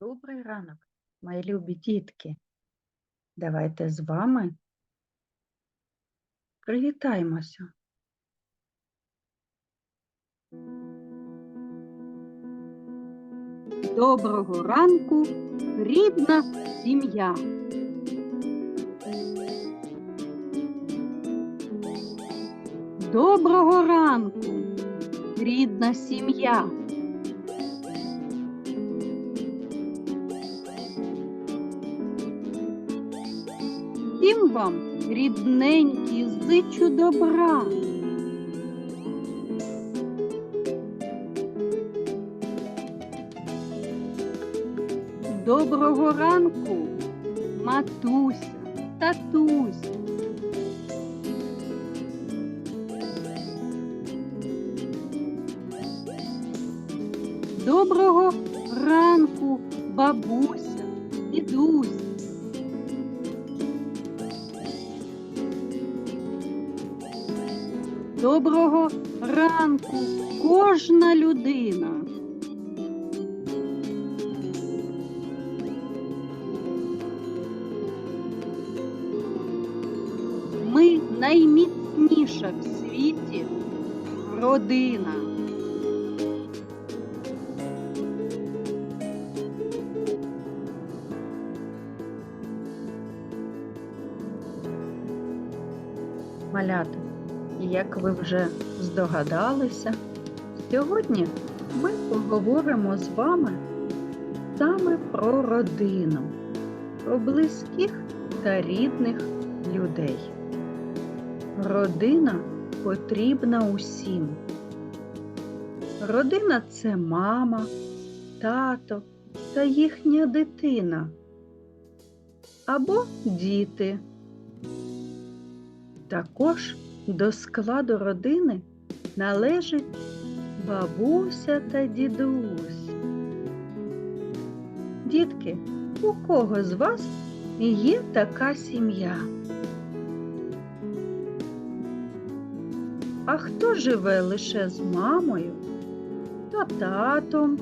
Добрий ранок, мої любі дітки. Давайте з вами привітаємося. Доброго ранку, рідна сім'я. Доброго ранку, рідна сім'я. Всім вам, рідненькі, зичу добра. Доброго ранку, матуся, татусь. Доброго ранку, бабуся, Доброго ранку, кожна людина. Ми найміцніша в світі родина. Малята, як ви вже здогадалися, сьогодні ми поговоримо з вами саме про родину, про близьких та рідних людей. Родина потрібна усім. Родина це мама, тато та їхня дитина або діти. Також до складу родини належить бабуся та дідусь. Дітки, у кого з вас є така сім'я? А хто живе лише з мамою та татом?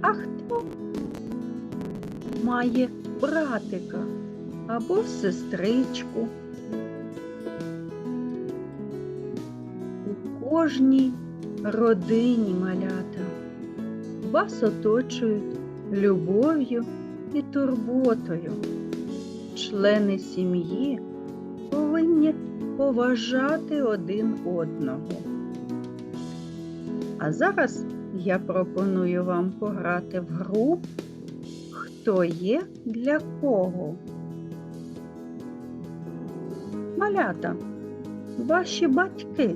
А хто має братика або в сестричку? У кожній родині малята вас оточують любов'ю і турботою. Члени сім'ї повинні поважати один одного. А зараз я пропоную вам пограти в гру Хто є для кого? Малята, ваші батьки.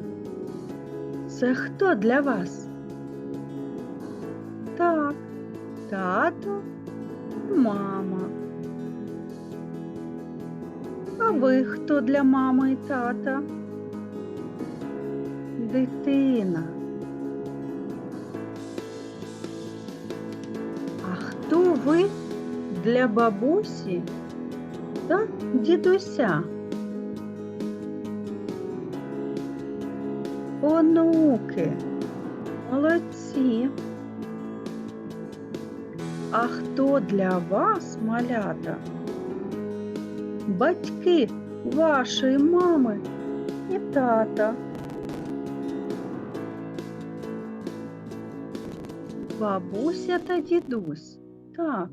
Це хто для вас? Так, тато, мама. А ви хто для мами і тата? Дитина. А хто ви для бабусі та дідуся? Онуки. Молодці. А хто для вас, малята? Батьки вашої мами і тата. Бабуся та дідусь. Так.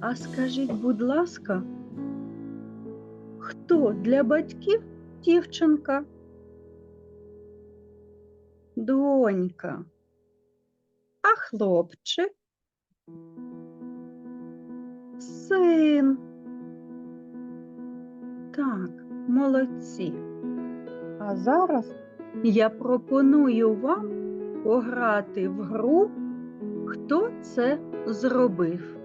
А скажіть, будь ласка, хто для батьків дівчинка? Донька. А хлопчик? Син. Так, молодці. А зараз я пропоную вам пограти в гру, хто це зробив.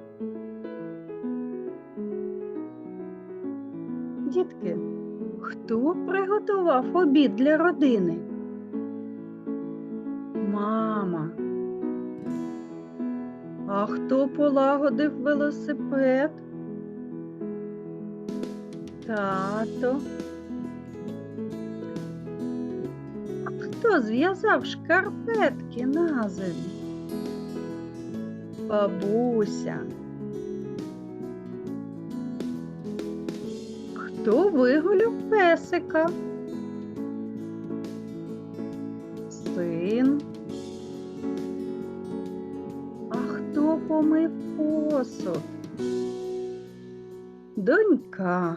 Дітки, хто приготував обід для родини? Мама. А хто полагодив велосипед? Тато. А Хто зв'язав шкарпетки на зиму? Бабуся. Хто вигуляв песика? Посуд? Донька.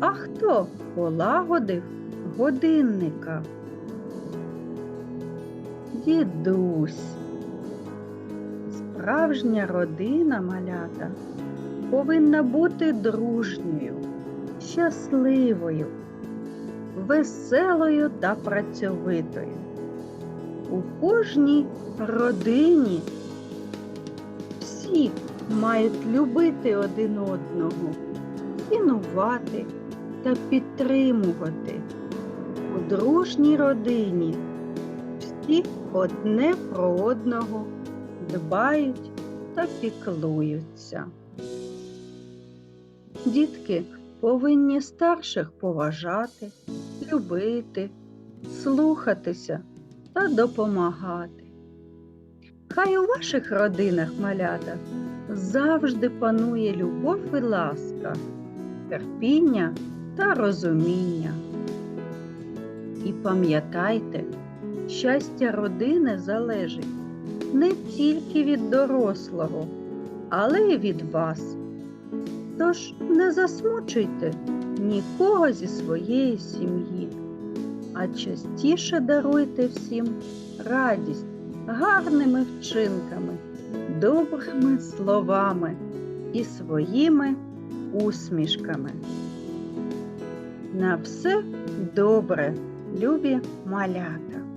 А хто полагодив годинника? Дідусь. Справжня родина малята повинна бути дружньою, щасливою, веселою та працьовитою. У кожній родині всі мають любити один одного, цінувати та підтримувати. У дружній родині всі одне про одного дбають та піклуються. Дітки повинні старших поважати, любити, слухатися та допомагати. Хай у ваших родинах малята завжди панує любов і ласка, терпіння та розуміння. І пам'ятайте, щастя родини залежить не тільки від дорослого, але й від вас. Тож не засмучуйте нікого зі своєї сім'ї, а частіше даруйте всім радість гарними вчинками, добрими словами і своїми усмішками. На все добре, любі малята!